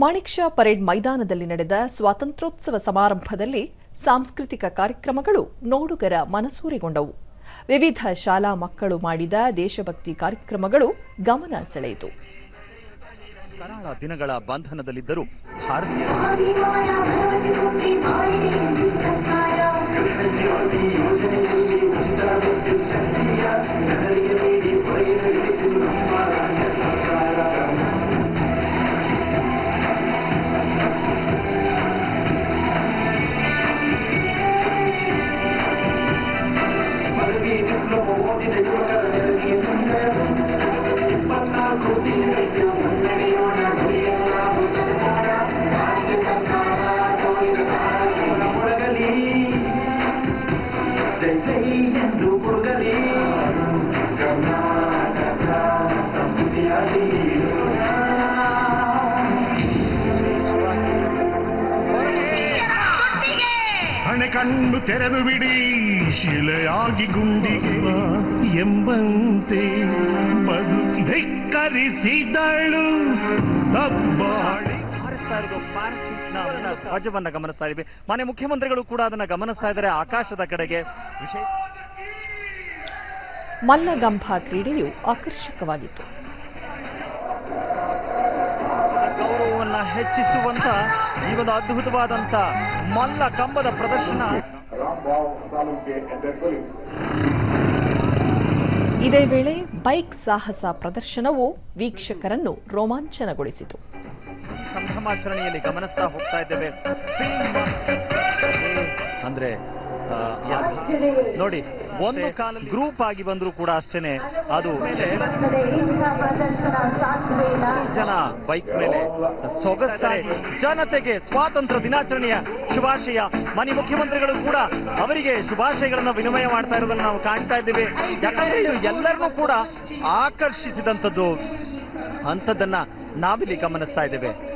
Manik Shah parade ಮೈದಾನದಲ್ಲಿ ನಡೆದ ಸ್ವಾತಂತ್ರ್ಯೋತ್ಸವ ಸಮಾರಂಭದಲ್ಲಿ ಸಾಂಸ್ಕೃತಿಕ ಕಾರ್ಯಕ್ರಮಗಳು ನೋಡುಗರ ಮನಸೂರೆಗೊಂಡವು. ವಿವಿಧ ಶಾಲಾ ಮಕ್ಕಳು ಮಾಡಿದ ದೇಶಭಕ್ತಿ ಕಾರ್ಯಕ್ರಮಗಳು ಗಮನ ಸೆಳೆಯಿತು. ಕರಾಳ ದಿನಗಳ ಬಂಧನದಲ್ಲಿದ್ದರೂ ಭಾರತೀಯ ಕಣ್ಣು ತೆರೆದು ಬಿಡಿ ಶಿಲೆಯಾಗಿ ಗುಂಡಿಗೆ ಬಾ ಎಂಬಂತೆ ಬದುಕಿ ಧಿಕ್ಕರಿಸಿದಳು. ಧ್ವಜವನ್ನ ಗಮನಿಸ್ತಾ ಇದ್ದೀವಿ. ಮನೆ ಮುಖ್ಯಮಂತ್ರಿಗಳು ಕೂಡ ಅದನ್ನ ಗಮನಿಸ್ತಾ ಇದ್ದಾರೆ ಆಕಾಶದ ಕಡೆಗೆ. ವಿಶೇಷ. ಮಲ್ಲಗಂಭ ಕ್ರೀಡೆಯು ಆಕರ್ಷಕವಾಗಿತ್ತು. ಗೌರವವನ್ನ ಹೆಚ್ಚಿಸುವಂತ ಈ ಒಂದು ಅದ್ಭುತವಾದಂತ ಮಲ್ಲ ಕಂಬದ ಪ್ರದರ್ಶನ. ಇದೇ ವೇಳೆ ಬೈಕ್ ಸಾಹಸ ಪ್ರದರ್ಶನವು ವೀಕ್ಷಕರನ್ನು ರೋಮಾಂಚನಗೊಳಿಸಿತು. ಸಂಭ್ರಮಾಚರಣೆಯಲ್ಲಿ ಗಮನಿಸ್ತಾ ಹೋಗ್ತಾ ಇದ್ದೇವೆ. ಅಂದ್ರೆ ಆ, ನೋಡಿ ಒಂದು ಕಾಲ ಗ್ರೂಪ್ ಆಗಿ ಬಂದ್ರೂ ಕೂಡ ಅಷ್ಟೇನೆ. ಅದು ಜನ ಬೈಕ್ ಮೇಲೆ ಸೊಗಸಾಗಿ ಜನತೆಗೆ ಸ್ವಾತಂತ್ರ್ಯ ದಿನಾಚರಣೆಯ ಶುಭಾಶಯ. ಮನೆ ಮುಖ್ಯಮಂತ್ರಿಗಳು ಕೂಡ ಅವರಿಗೆ ಶುಭಾಶಯಗಳನ್ನು ವಿನಿಮಯ ಮಾಡ್ತಾ ಇರೋದನ್ನ ನಾವು ಕಾಣ್ತಾ ಇದ್ದೇವೆ. ಯಾಕಂದ್ರೆ ಇದು ಎಲ್ಲರನ್ನೂ ಕೂಡ ಆಕರ್ಷಿಸಿದಂಥದ್ದು. ಅಂಥದ್ದನ್ನ ನಾವಿಲ್ಲಿ ಗಮನಿಸ್ತಾ ಇದ್ದೇವೆ.